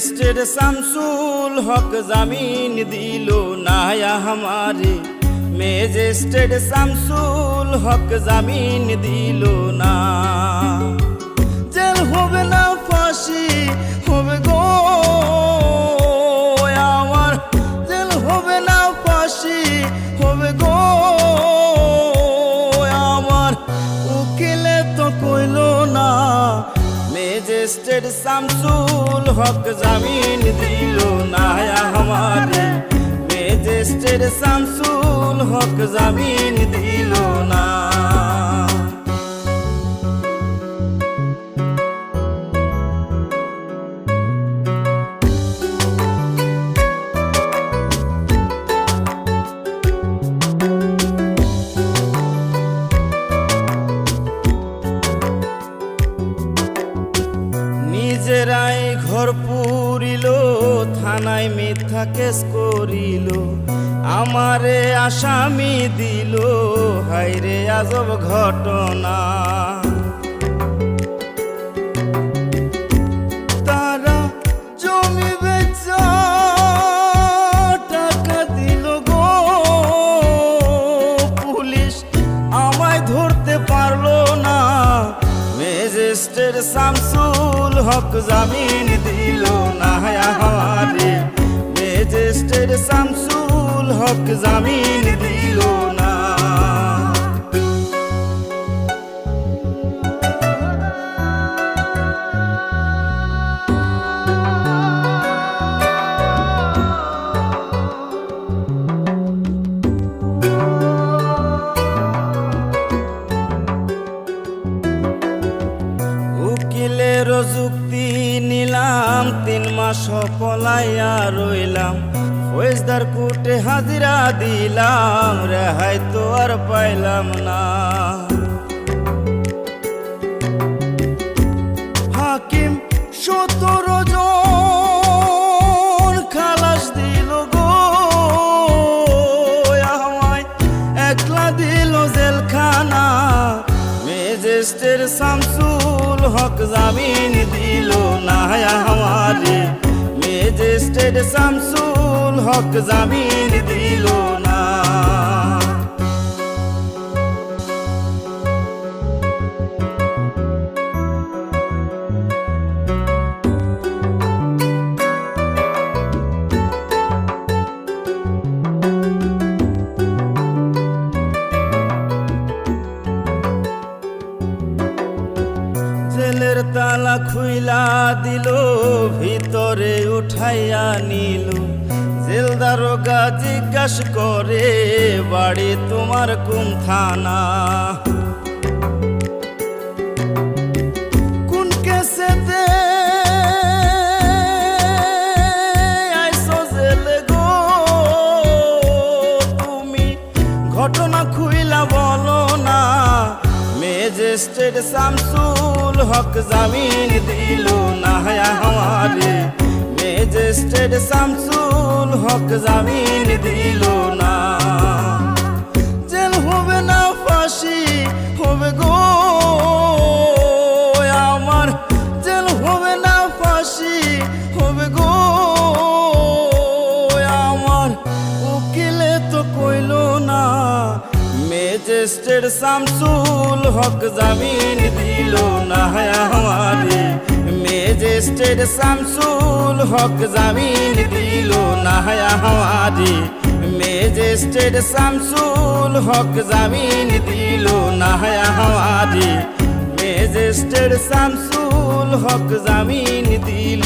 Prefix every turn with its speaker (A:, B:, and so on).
A: টেস্টের শামসুল হক জামিন দিল নায়া আমারে। মেজেস্টেড শামসুল হক জামিন দিল না। জেল হবে না মেজেস্টের শামসুল হক জামিন দিল না আমার। মেজেস্টের শামসুল হক জামিন দিল পুরিল, থানায় মিথ্যা কেস করিল। আমারে আসামি দিল হাইরে আজব ঘটনা। মেজেস্টের শামসুল হক জামিন দিল না আমারে মেজেস্টের শামসুল হক জামিন দিল না। তিন মাস পলাইয়া রইলাম। ফৌজদার কোর্টে হাজিরা দিলাম, রেহাই তো আর পাইলাম না। হাকিম সতেরো জন খালাস দিল গো। আমায় একলা দিল জেলখানা। মেজেস্টের শামসুল হক জামিন দিল না আমারে। মেজিস্ট্রেট শামসুল হক জামিন দিল না তালা খুইলা দিল, ভিতরে উঠাইয়া নিল। জেল দারোগা জিজ্ঞাস করে, বাড়ি তোমার কোন থানা ঘটনা খুইলা মেজেস্টের শামসুল হক জামিন দিল না আমারে মেজেস্টের শামসুল হক জামিন দিল না। জেল হবে না ফাঁসি, হবে গো মেজেস্টের শামসুল হক জামিন দিল না আমারে মেজেস্টের শামসুল হক জামিন দিল না আমারে মেজেস্টের শামসুল হক জামিন দিল না আমারে মেজেস্টের শামসুল হক জামিন দিল।